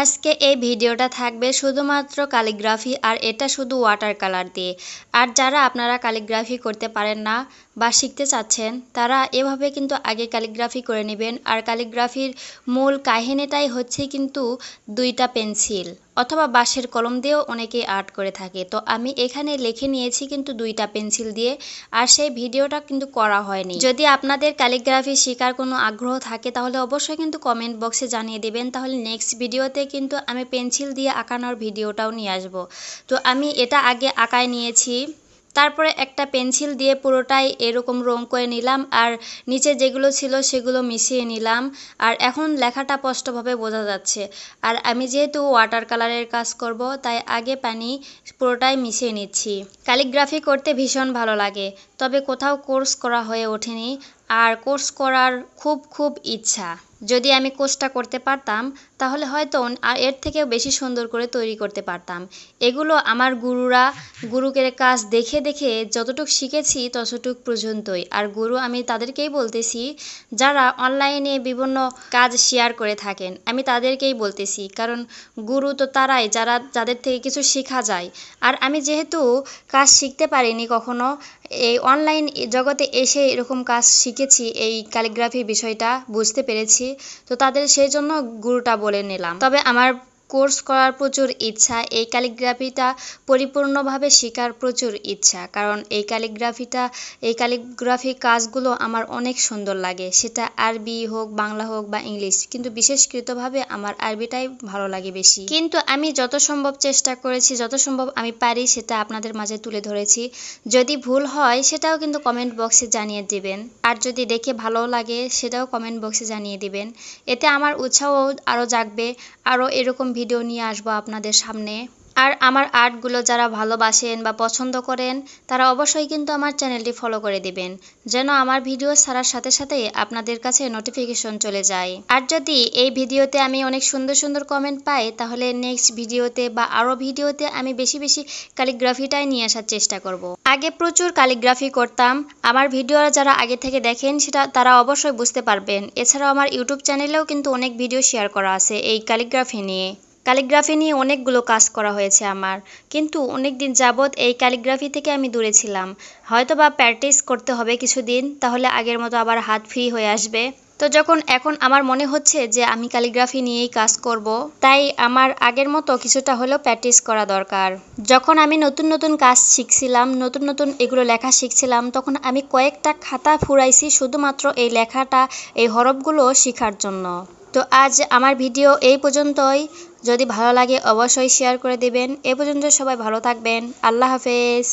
আজকে এই ভিডিওটা থাকবে শুধুমাত্র ক্যালিগ্রাফি আর এটা শুধু ওয়াটার কালার দিয়ে। আর যারা আপনারা ক্যালিগ্রাফি করতে পারেন না বা শিখতে চাচ্ছেন, তারা এভাবে কিন্তু আগে ক্যালিগ্রাফি করে নেবেন। আর কালিগ্রাফির মূল কাহিনীটাই হচ্ছে কিন্তু দুইটা পেন্সিল অথবা বাঁশের কলম দিয়েও অনেকেই আর্ট করে থাকে। তো আমি এখানে লিখে নিয়েছি কিন্তু দুইটা পেন্সিল দিয়ে, আর সেই ভিডিওটা কিন্তু করা হয়নি। যদি আপনাদের ক্যালিগ্রাফি শেখার কোনো আগ্রহ থাকে, তাহলে অবশ্যই কিন্তু কমেন্ট বক্সে জানিয়ে দেবেন। তাহলে নেক্সট ভিডিওতে কিন্তু আমি পেন্সিল দিয়ে আঁকানোর ভিডিওটাও নিয়ে আসব। তো আমি এটা আগে আঁকায় নিয়েছি। তারপরে একটা পেন্সিল দিয়ে পুরোটাই এরকম রং করে নিলাম আর নিচে যেগুলো ছিল সেগুলো মিশিয়ে নিলাম আর এখন লেখাটা স্পষ্টভাবে বোঝা যাচ্ছে। আর আমি যেহেতু ওয়াটার কালারের কাজ করব, তাই আগে পানি পুরোটাই মিশিয়ে নিচ্ছি। ক্যালিগ্রাফি করতে ভীষণ ভালো লাগে, তবে কোথাও কোর্স করা হয়ে ওঠেনি। আর কোর্স করার খুব খুব ইচ্ছা। যদি আমি কোর্সটা করতে পারতাম, তাহলে হয়তো আর এর থেকেও বেশি সুন্দর করে তৈরি করতে পারতাম। এগুলো আমার গুরুরা গুরুকের কাজ দেখে দেখে যতটুকু শিখেছি ততটুক পর্যন্তই। আর গুরু, আমি তাদেরকেই বলতেছি, যারা অনলাইনে বিভিন্ন কাজ শেয়ার করে থাকেন, আমি তাদেরকেই বলতেছি। কারণ গুরু তো তারাই, যারা, যাদের থেকে কিছু শেখা যায়। আর আমি যেহেতু কাজ শিখতে পারিনি কখনো এই অনলাইন জগতে এসে এরকম কাজ শিখেছি, এই ক্যালিগ্রাফি বিষয়টা বুঝতে পেরেছি। তো তাদের সেই জন্য গুরুটা বলে নিলাম। তবে আমার কোর্স করার প্রচুর ইচ্ছা, এই ক্যালিগ্রাফিটা পরিপূর্ণভাবে শেখার প্রচুর ইচ্ছা। কারণ এই ক্যালিগ্রাফিটা, এই ক্যালিগ্রাফি কাজগুলো আমার অনেক সুন্দর লাগে। সেটা আরবি হোক, বাংলা হোক বা ইংলিশ, কিন্তু বিশেষকৃতভাবে আমার আরবিটাই ভালো লাগে বেশি। কিন্তু আমি যত সম্ভব চেষ্টা করেছি, যত সম্ভব আমি পারি, সেটা আপনাদের মাঝে তুলে ধরেছি। যদি ভুল হয়, সেটাও কিন্তু কমেন্ট বক্সে জানিয়ে দিবেন। আর যদি দেখে ভালো লাগে, সেটাও কমেন্ট বক্সে জানিয়ে দিবেন। এতে আমার উৎসাহ আরও জাগবে, আরও এরকম ভিডিও নিয়ে আসব আপনাদের সামনে। আর আমার আর্টগুলো যারা ভালোবাসেন বা পছন্দ করেন, তারা অবশ্যই কিন্তু আমার চ্যানেলটি ফলো করে দিবেন, যেন আমার ভিডিও ছাড়ার সাথে সাথে আপনাদের কাছে নোটিফিকেশন চলে যায়। আর যদি এই ভিডিওতে আমি অনেক সুন্দর সুন্দর কমেন্ট পাই, তাহলে নেক্সট ভিডিওতে বা আরও ভিডিওতে আমি বেশি বেশি ক্যালিগ্রাফিটাই নিয়ে আসার চেষ্টা করব। আগে প্রচুর ক্যালিগ্রাফি করতাম, আমার ভিডিও যারা আগে থেকে দেখেন, সেটা তারা অবশ্যই বুঝতে পারবেন। এছাড়াও আমার ইউটিউব চ্যানেলেও কিন্তু অনেক ভিডিও শেয়ার করা আছে এই ক্যালিগ্রাফি নিয়ে। ক্যালিগ্রাফি নিয়ে অনেকগুলো কাজ করা হয়েছে আমার। কিন্তু অনেক দিন যাবৎ এই ক্যালিগ্রাফি থেকে আমি দূরে ছিলাম। হয়তো বা প্র্যাকটিস করতে হবে কিছুদিন, তাহলে আগের মতো আবার হাত ফ্রি হয়ে আসবে। তো যখন এখন আমার মনে হচ্ছে যে আমি ক্যালিগ্রাফি নিয়েই কাজ করব, তাই আমার আগের মতো কিছুটা হলেও প্র্যাকটিস করা দরকার। যখন আমি নতুন নতুন কাজ শিখছিলাম, নতুন নতুন এগুলো লেখা শিখছিলাম, তখন আমি কয়েকটা খাতা ফুরাইছি শুধুমাত্র এই লেখাটা, এই হরফগুলো শেখার জন্য। তো আজ আমার ভিডিও এই পর্যন্তই। যদি ভালো লাগে অবশ্যই শেয়ার করে দেবেন। এ পর্যন্ত সবাই ভালো থাকবেন। আল্লাহ হাফেজ।